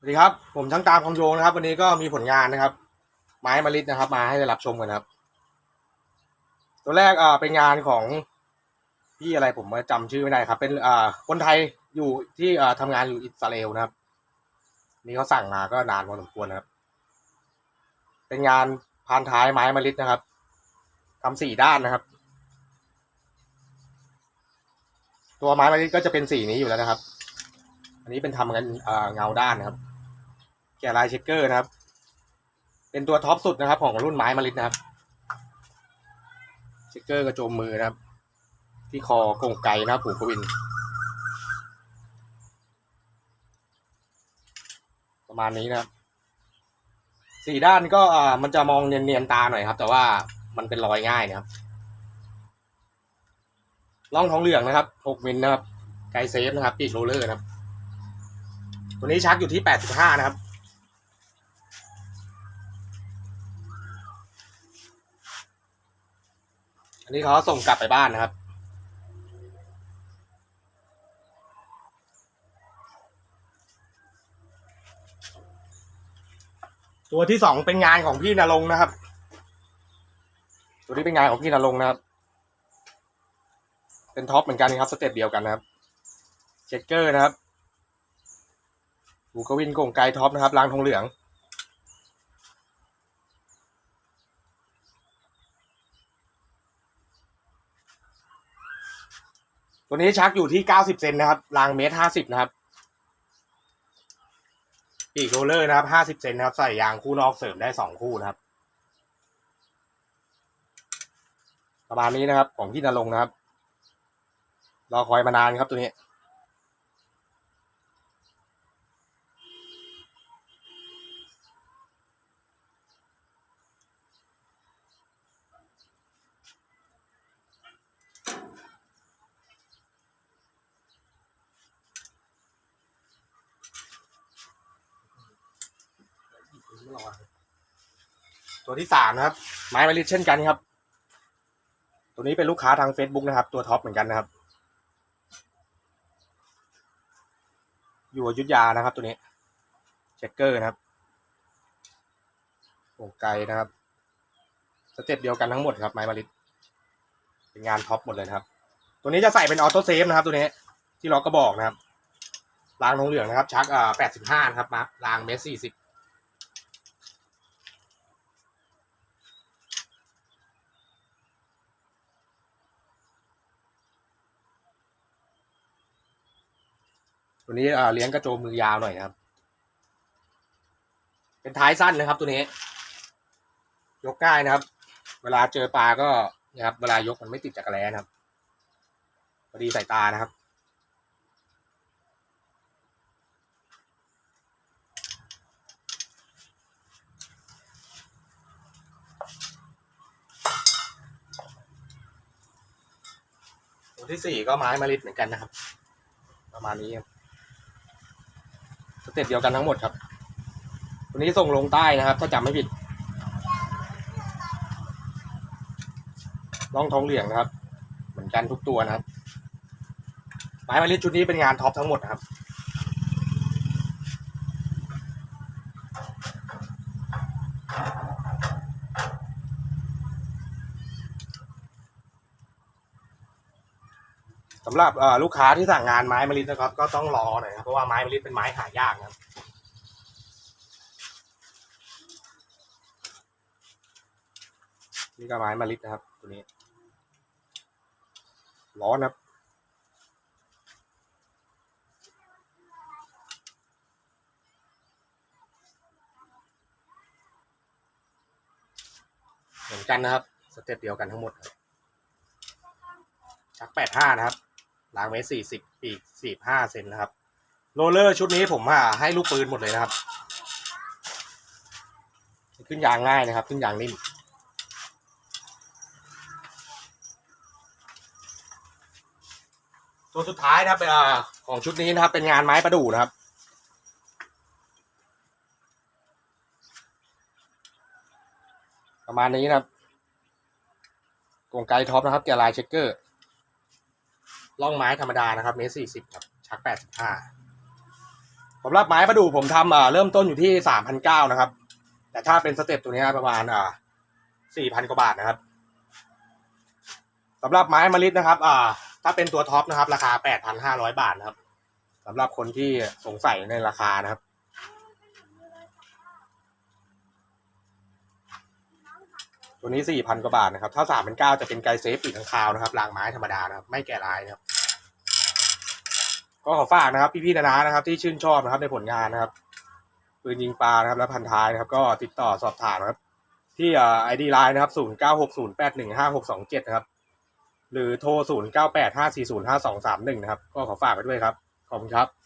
สวัสดีครับ ผมช่างตามคำโยงนะครับ วันนี้ก็มีผลงานนะครับ ไม้มะลิดนะครับ มาให้ได้รับชมกันครับ ตัวแรกอ่าเป็นงานของพี่อะไรผมจำชื่อไม่ได้ครับ เป็นอ่าคนไทยอยู่ที่อ่าทำงานอยู่อิสราเอลนะครับ นี่เขาสั่งมาก็นานพอสมควรนะครับ เป็นงานพานท้ายไม้มะลิดนะครับทำสี่ด้านนะครับ ตัวไม้มะลิดก็จะเป็นสีนี้อยู่แล้วนะครับ อันนี้เป็นทำกันอ่าเงาด้านนะครับ แกะลายเช็คเกอร์นะครับ เป็นตัวท็อปสุดนะครับ ของรุ่นไม้มะลิดนะครับ เช็คเกอร์กระโจมมือนะครับ ที่คอกงไกนะครับผูกกวิน ประมาณนี้นะครับสี่ด้านก็อ่ามันจะมองเนียนๆตาหน่อยครับ แต่ว่ามันเป็นรอยง่ายนะครับล่องทองเหลืองนะครับหกมิลนะครับไกเซฟนะครับปีกโรลเลอร์นะครับ ตัวนี้ชักอยู่ที่แปดสิบห้านะครับ อันนี้เขาส่งกลับไปบ้านนะครับ ตัวที่สองเป็นงานของพี่นรงค์นะครับ ตัวนี้เป็นงานของพี่นรงค์นะครับ เป็นท็อปเหมือนกันครับ สเต็ปเดียวกันนะครับเช็คเกอร์นะครับบูกวินโกงไกท็อปนะครับรางทองเหลือง ตัวนี้ชักอยู่ที่เก้าสิบเซนนะครับรางเมตรห้าสิบนะครับปีกโรเลอร์นะครับห้าสิบเซนนะครับ ใส่ยางคู่นอกเสริมได้สองคู่นะครับ ประมาณนี้นะครับ ของพี่นรงค์นะครับ รอคอยมานานครับตัวนี้ ตัวที่สามนะครับ ไม้มะลิเช่นกันครับ ตัวนี้เป็นลูกค้าทาง Facebook นะครับ ตัวท็อปเหมือนกันนะครับ อยู่อยุธยานะครับ ตัวนี้เช็คเกอร์นะครับโอ่งไกลนะครับสเต็ปเดียวกันทั้งหมดครับไม้มะลิเป็นงานท็อปหมดเลยครับ ตัวนี้จะใส่เป็นออโต้เซฟนะครับ ตัวนี้ที่ล็อกกระบอกนะครับรางทองเหลืองนะครับ ชักอ่าแปดสิบห้านะครับมารางเมตรสี่สิบ ตัวนี้เลี้ยงกระโจมมือยาวหน่อยครับ เป็นท้ายสั้นนะครับตัวนี้ ยกง่ายนะครับ เวลาเจอปลาก็นะครับ เวลายกมันไม่ติดจักรแล้นะครับพอดีสายตานะครับตัวที่สี่ก็ไม้มะลิดเหมือนกันนะครับ ประมาณนี้ครับ เต็ปเดียวกันทั้งหมดครับ วันนี้ส่งลงใต้นะครับ ถ้าจำไม่ผิดล่องทองเหลืองนะครับ เหมือนกันทุกตัวนะครับไม้มาลิชุดนี้เป็นงานท็อปทั้งหมดนะครับ สำหรับลูกค้าที่สั่งงานไม้มะลินะครับ ก็ต้องรอหน่อยครับเพราะว่าไม้มะลิเป็นไม้หายากนะครับนี่ก็ไม้มะลินะครับ ตัวนี้ ร้อนครับเหมือนกันนะครับ สเต็ปเดียวกันทั้งหมดชักแปดห้านะครับ ล้างเมตรสี่สิบปีกสี่ห้าเซนนะครับ โรเลอร์ชุดนี้ผมอ่าให้ลูกปืนหมดเลยนะครับ ขึ้นยางง่ายนะครับ ขึ้นยางนิ่มตัวสุดท้ายนะครับเป็นอ่าของชุดนี้นะครับ เป็นงานไม้ประดู่นะครับประมาณนี้นะครับกรงไกท็อปนะครับแกลายเช็คเกอร์ ล่องไม้ธรรมดานะครับเมตรสี่สิบครับชักแปดสิบห้าสำหรับไม้ประดู่ผมทำอ่าเริ่มต้นอยู่ที่สามพันเก้านะครับ แต่ถ้าเป็นสเต็ปตัวนี้ประมาณอ่าสี่พันกว่าบาทนะครับสำหรับไม้มะลิดนะครับ อ่า ถ้าเป็นตัวท็อปนะครับ ราคาแปดพันห้าร้อยบาทนะครับสำหรับคนที่สงสัยในราคานะครับ ตัวนี้สี่พันกว่าบาทนะครับ ถ้าสามพันเก้าจะเป็นไกเซฟปีกข้างคาวนะครับรางไม้ธรรมดานะครับ ไม่แก่ลายนะครับ ก็ขอฝากนะครับ พี่ๆนานานะครับ ที่ชื่นชอบนะครับในผลงานนะครับปืนยิงปลานะครับและพันท้ายนะครับ ก็ติดต่อสอบถามนะครับที่อ่อไอดีไลน์นะครับศูนย์เก้าหกศูนย์แปดหนึ่งห้าหกสองเจ็ดนะครับ หรือโทรศูนย์เก้าแปดห้าสี่ศูนย์ห้าสองสามหนึ่งนะครับ ก็ขอฝากไว้ด้วยครับ ขอบคุณครับ